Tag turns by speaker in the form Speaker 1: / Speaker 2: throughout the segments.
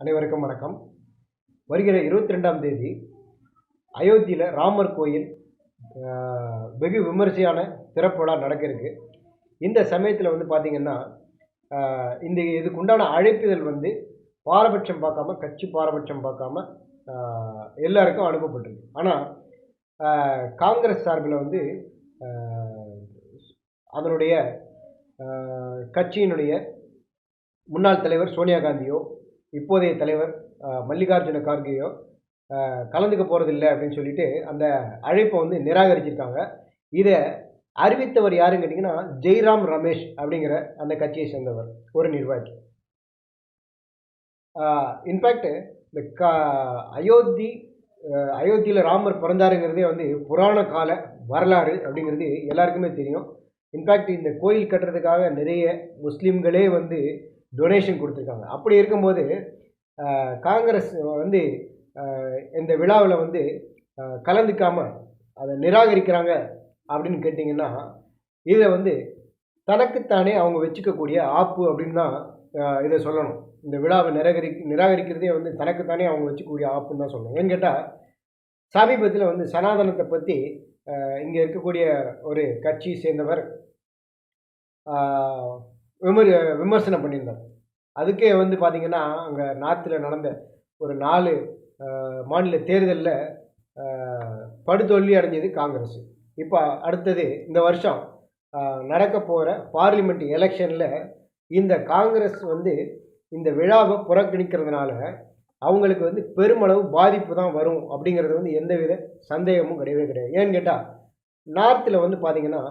Speaker 1: அனைவருக்கும் வணக்கம். வருகிற இருபத்தி ரெண்டாம் தேதி அயோத்தியில் ராமர் கோயில் வெகு விமரிசையான திறப்பு விழா நடக்க இருக்கு இந்த சமயத்தில் வந்து பார்த்திங்கன்னா இந்த இந்த இதுக்குண்டான அழைப்புதல் வந்து பாரபட்சம் பார்க்காம கட்சி பாரபட்சம் பார்க்காம எல்லாருக்கும் அனுப்பப்பட்டிருக்கு. ஆனால் காங்கிரஸ் சார்பில் வந்து அதனுடைய கட்சியினுடைய முன்னாள் தலைவர் சோனியா காந்தியோ இப்போதைய தலைவர் மல்லிகார்ஜுன கார்கேயோ கலந்துக்க போகிறதில்ல அப்படின்னு சொல்லிட்டு அந்த அழைப்பை வந்து நிராகரிச்சிருக்காங்க. இதை அறிவித்தவர் யாருன்னு கேட்டிங்கன்னா ஜெய்ராம் ரமேஷ் அப்படிங்கிற அந்த கட்சியை சேர்ந்தவர் ஒரு நிர்வாகி. இன்ஃபேக்ட் இந்த க அயோத்தி அயோத்தியில் ராமர் பிறந்தாருங்கிறதே வந்து புராண கால வரலாறு அப்படிங்கிறது எல்லாருக்குமே தெரியும். இன்ஃபேக்ட் இந்த கோயில் கட்டுறதுக்காக நிறைய முஸ்லீம்களே வந்து டொனேஷன் கொடுத்துருக்காங்க. அப்படி இருக்கும்போது காங்கிரஸ் வந்து இந்த விழாவில் வந்து கலந்துக்காமல் அதை நிராகரிக்கிறாங்க அப்படின்னு கேட்டிங்கன்னா இதை வந்து தனக்குத்தானே அவங்க வச்சுக்கக்கூடிய ஆப்பு அப்படின்னு தான் இதை சொல்லணும். இந்த விழாவை நிராகரி நிராகரிக்கிறதே வந்து தனக்குத்தானே அவங்க வச்சுக்கூடிய ஆப்புன்னு தான் சொல்லணும். ஏன்னு கேட்டால் சமீபத்தில் வந்து சனாதனத்தை பற்றி இங்கே இருக்கக்கூடிய ஒரு கட்சி சேர்ந்தவர் விமர் விமர்சனம் பண்ணியிருந்தார். அதுக்கே வந்து பார்த்திங்கன்னா அங்கே நார்த்தில் நடந்த ஒரு நாலு மாநில தேர்தலில் படுதோல்வி அடைஞ்சது காங்கிரஸ். இப்போ அடுத்தது இந்த வருஷம் நடக்க போகிற பார்லிமெண்ட் எலெக்ஷனில் இந்த காங்கிரஸ் வந்து இந்த விழாவை புறக்கணிக்கிறதுனால அவங்களுக்கு வந்து பெருமளவு பாதிப்பு தான் வரும் அப்படிங்கிறது வந்து எந்தவித சந்தேகமும் கிடையவே கிடையாது. ஏன்னு கேட்டால் நார்த்தில் வந்து பார்த்திங்கன்னா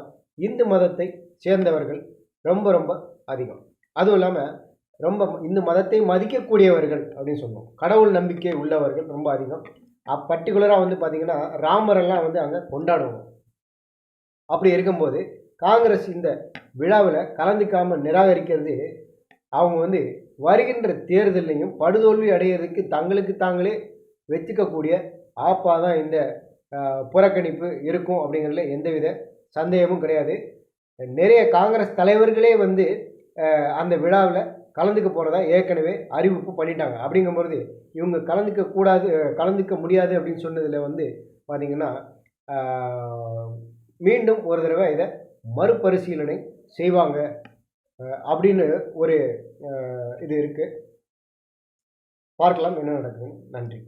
Speaker 1: இந்து மதத்தை சேர்ந்தவர்கள் ரொம்ப ரொம்ப அதிகம். அதுவும் இல்லாமல் ரொம்ப இந்த மதத்தை மதிக்கக்கூடியவர்கள் அப்படின்னு சொல்லுவோம். கடவுள் நம்பிக்கை உள்ளவர்கள் ரொம்ப அதிகம். பர்டிகுலராக வந்து பார்த்திங்கன்னா ராமரெல்லாம் வந்து அங்கே கொண்டாடுவோம் அப்படி இருக்கும்போது காங்கிரஸ் இந்த விழாவில் கலந்துக்காமல் நிராகரிக்கிறது அவங்க வந்து வருகின்ற தேர்தலையும் படுதோல்வி அடையிறதுக்கு தங்களுக்கு தாங்களே வச்சுக்கக்கூடிய ஆப்பாக தான் இந்த புறக்கணிப்பு இருக்கும் அப்படிங்கிறதுல எந்தவித சந்தேகமும் கிடையாது. நிறைய காங்கிரஸ் தலைவர்களே வந்து அந்த விழாவில் கலந்துக்க போகிறதா ஏற்கனவே அறிவிப்பு பண்ணிட்டாங்க. அப்படிங்கும்பொழுது இவங்க கலந்துக்க கூடாது கலந்துக்க முடியாது அப்படின்னு சொன்னதில் வந்து பார்த்திங்கன்னா மீண்டும் ஒரு தடவை இதை மறுபரிசீலனை செய்வாங்க அப்படின்னு ஒரு இது இருக்குது பார்க்கலாம் என்ன நடக்குதுன்னு. நன்றி.